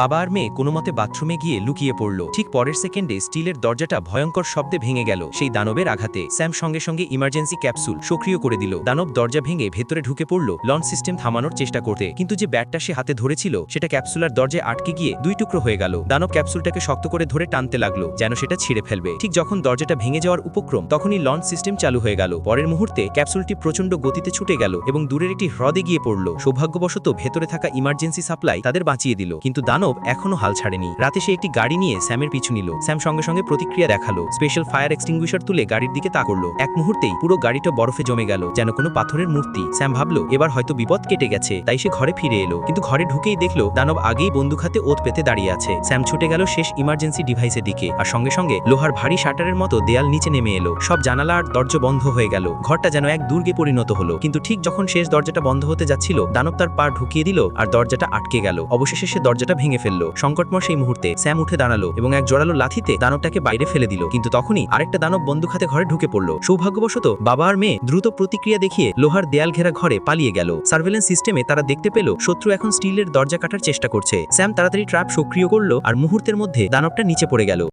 বাবা আর মেয়ে কোনো মতে বাথরুমে গিয়ে লুকিয়ে পড়ল। ঠিক পরের সেকেন্ডে স্টিলের দরজাটা ভয়ঙ্কর শব্দে ভেঙে গেল সেই দানবের আঘাতে। স্যাম সঙ্গে সঙ্গে ইমার্জেন্সি ক্যাপসুল সক্রিয় করে দিল। দানব দরজা ভেঙে ভেতরে ঢুকে পড়ল লঞ্চ সিস্টেম থামানোর চেষ্টা করতে। কিন্তু যে ব্যাটটা সে হাতে ধরেছিল, সেটা ক্যাপসুলার দরজায় আটকে গিয়ে দুই টুকরো হয়ে গেল। দানব ক্যাপসুলটাকে শক্ত করে ধরে টানতে লাগল, যেন সেটা ছিঁড়ে ফেলবে। ঠিক যখন দরজাটা ভেঙে যাওয়ার উপক্রম, তখনই লঞ্চ সিস্টেম চালু হয়ে গেল। পরের মুহূর্তে ক্যাপসুলটি প্রচণ্ড গতিতে ছুটে গেল এবং দূরের একটি হ্রদে গিয়ে পড়ল। সৌভাগ্যবশত ভেতরে থাকা ইমার্জেন্সি সাপ্লাই তাদের বাঁচিয়ে দিল। কিন্তু দানব এখনও হাল ছাড়েনি। রাতে সে একটি গাড়ি নিয়ে স্যামের পিছু নিল। স্যাম সঙ্গে সঙ্গে প্রতিক্রিয়া দেখাল। স্পেশাল ফায়ার এক্সটিংগুইশার তুলে গাড়ির দিকে তা করল। এক মুহূর্তেই পুরো গাড়িটা বরফে জমে গেল, যেন কোনো পাথরের মূর্তি। স্যাম ভাবলো, এবার হয়তো বিপদ কেটে গেছে। তাই সে ঘরে ফিরে এলো। কিন্তু ঘরে ঢুকেই দেখল, দানব আগেই বন্দুক হাতে ওত পেতে দাঁড়িয়ে আছে। স্যাম ছুটে গেল শেষ ইমার্জেন্সি ডিভাইসের দিকে। আর সঙ্গে সঙ্গে লোহার ভারী শাটারের মতো দেয়াল নিচে নেমে এলো। সব জানালা আর দরজা বন্ধ হয়ে গেল। ঘরটা যেন এক দুর্গে পরিণত হলো। কিন্তু ঠিক যখন শেষ দরজাটা বন্ধ হতে যাচ্ছিল, দানব তার পা ঢুকিয়ে দিল আর দরজাটা আটকে গেল। অবশেষে সে দরজাটা ভেঙে ফেলল। সংকটময় সেই মুহূর্তে স্যাম উঠে দাঁড়াল এবং এক জোরালো লাথিতে দানবটাকে বাইরে ফেলে দিল। কিন্তু তখনই আরেকটা দানব বন্দুক হাতে ঘরে ঢুকে পড়ল। সৌভাগ্যবশত বাবা আর মেয়ে দ্রুত প্রতিক্রিয়া দেখিয়ে লোহার দেয়াল ঘেরা ঘরে পালিয়ে গেল। সার্ভেলেন্স সিস্টেমে তারা দেখতে পেল শত্রু এখন স্টিলের দরজা কাটার চেষ্টা করছে। স্যাম তাড়াতাড়ি ট্র্যাপ সক্রিয় করল আর মুহূর্তের মধ্যে দানবটা নিচে পড়ে গেল।